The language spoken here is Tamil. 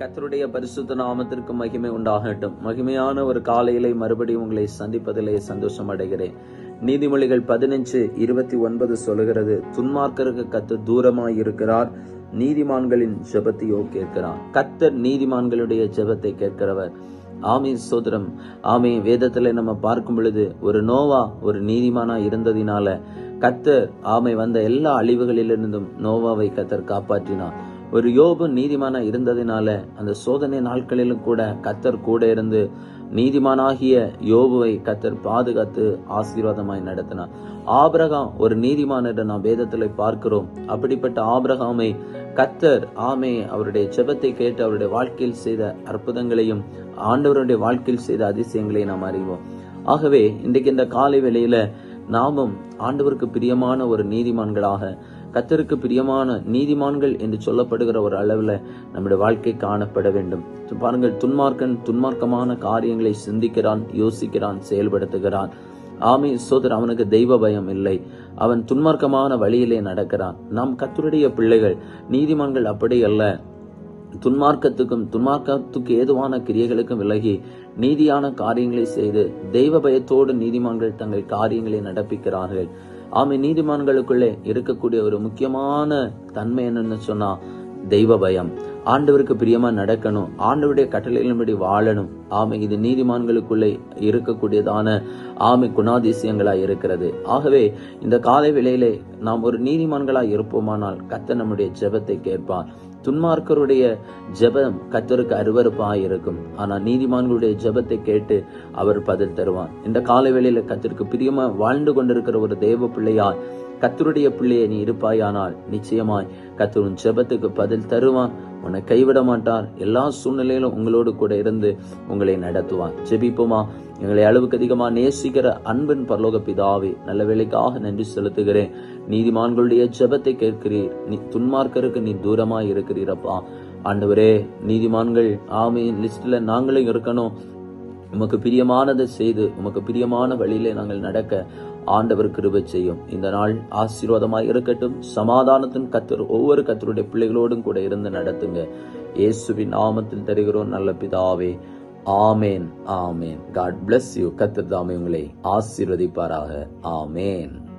கத்தருடைய பரிசுத்த நாமத்திற்கு மகிமை உண்டாகட்டும். மகிமையான ஒரு காலையிலே மறுபடியும் உங்களை சந்திப்பதிலே சந்தோஷம் அடைகிறேன் நீதிமொழிகள் பதினஞ்சு இருபத்தி ஒன்பது சொல்லுகிறது துன்மார்க்கருக்கு கத்து தூரமாய் இருக்கிறார் நீதிமான்களின் ஜெபத்தையோ கேட்கிறார். கத்தர் நீதிமான்களுடைய ஜெபத்தை கேட்கிறவர். ஆமே சோதரம். ஆமே வேதத்துல நம்ம பார்க்கும் பொழுது ஒரு நோவா ஒரு நீதிமானா இருந்ததினால கத்தர் ஆமை வந்த எல்லா அழிவுகளிலிருந்தும் நோவாவை கத்தர் காப்பாற்றினார். ஒரு யோபு நீதிமானா இருந்ததினால அந்த சோதனை நாட்களிலும் கூட கத்தர் கூட இருந்து நீதிமானாகிய யோபுவை கத்தர் பாதுகாத்து ஆசீர்வாதமாய் நடத்தினார். ஆபிரகாம் ஒரு நீதிமான் என்று நாம் வேதத்தில் பார்க்கிறோம். அப்படிப்பட்ட ஆபிரகாமை கத்தர் ஆமே அவருடைய செபத்தை கேட்டு அவருடைய வாழ்க்கையில் செய்த அற்புதங்களையும் ஆண்டவருடைய வாழ்க்கையில் செய்த அதிசயங்களையும் நாம் அறிவோம். ஆகவே இன்றைக்கு இந்த காலை வேளையில நாமும் ஆண்டவருக்கு பிரியமான ஒரு நீதிமான்களாக கத்தருக்கு பிரியமான நீதிமான்கள் என்று சொல்லப்படுகிற ஒரு அளவில் நம்முடைய வாழ்க்கை காணப்பட வேண்டும். பாருங்கள் துன்மார்க்கன் துன்மார்க்கமான காரியங்களை சிந்திக்கிறான் யோசிக்கிறான் செயல்படுத்துகிறான். ஆமை சோதர் அவனுக்கு தெய்வ பயம் இல்லை. அவன் துன்மார்க்கமான வழியிலே நடக்கிறான். நாம் கத்தருடைய பிள்ளைகள் நீதிமான்கள் அப்படி அல்ல. துன்மார்க்கத்துக்கும் துன்மார்க்கத்துக்கு ஏதுவான கிரியைகளுக்கும் விலகி நீதியான காரியங்களை செய்து தெய்வ பயத்தோடு நீதிமான்கள் தங்கள் காரியங்களை நடப்பிக்கிறார்கள். ஆமை நீதிமான்களுக்குள்ளே இருக்கக்கூடிய ஒரு முக்கியமான தன்மை என்னன்னு சொன்னா தெய்வ பயம். ஆண்டவருக்கு பிரியமா நடக்கணும். ஆண்டவருடைய கட்டளைகளின்படி வாழணும். ஆமை இது நீதிமான்களுக்குள்ளே இருக்கக்கூடியதான ஆமை குணாதிசயங்களா இருக்கிறது. ஆகவே இந்த காலை வேளையிலே நாம் ஒரு நீதிமான்களா இருப்போமானால் கத்த நம்முடைய ஜெபத்தை கேட்பார். துன்மார்க்கருடைய ஜெபம் கத்தருக்கு அருவறுப்பா இருக்கும். ஆனா நீதிமான்களுடைய ஜெபத்தை கேட்டு அவர் பதில் தருவார். இந்த காலை வேளையில கத்திற்கு பிரியமா வாழ்ந்து கொண்டிருக்கிற ஒரு தேவ பிள்ளையார் கத்தருடைய பிள்ளையை நீ இருப்பாயானால் நிச்சயமாய் கத்தரின் ஜெபத்துக்கு பதில் தருவான். உன்னை கைவிட மாட்டார். எல்லா சூழ்நிலையிலும் உங்களோடு கூட இருந்து உங்களை நடத்துவார். ஜெபிப்போமா? எங்களை அளவுக்கு அதிகமா நேசிக்கிற அன்பின் பரலோக பிதாவே நல்ல வேலைக்காக நன்றி செலுத்துகிறேன். நீதிமான்களுடைய ஜெபத்தை கேட்கிறீர். நீ துன்மார்க்கருக்கு நீ தூரமாக இருக்கிறீரப்பா. ஆண்டவரே நீதிமான்கள் ஆமே லிஸ்ட்ல நாங்களும் இருக்கணும். உமக்கு பிரியமானதை செய்து உமக்கு பிரியமான வழியிலே நாங்கள் நடக்க ஆண்டவர் கிருபை செய்யும். இந்த நாள் ஆசீர்வாதமாக இருக்கட்டும். சமாதானத்தின் கத்தர் ஒவ்வொரு கத்தருடைய பிள்ளைகளோடும் கூட இருந்து நடத்துங்க. இயேசுவின் நாமத்தில் தருகிறோம் நல்ல பிதாவே. ஆமேன் ஆமேன். காட் பிளஸ் யூ கத்தர் தாமே உங்களை ஆசீர்வதிப்பாராக. ஆமேன்.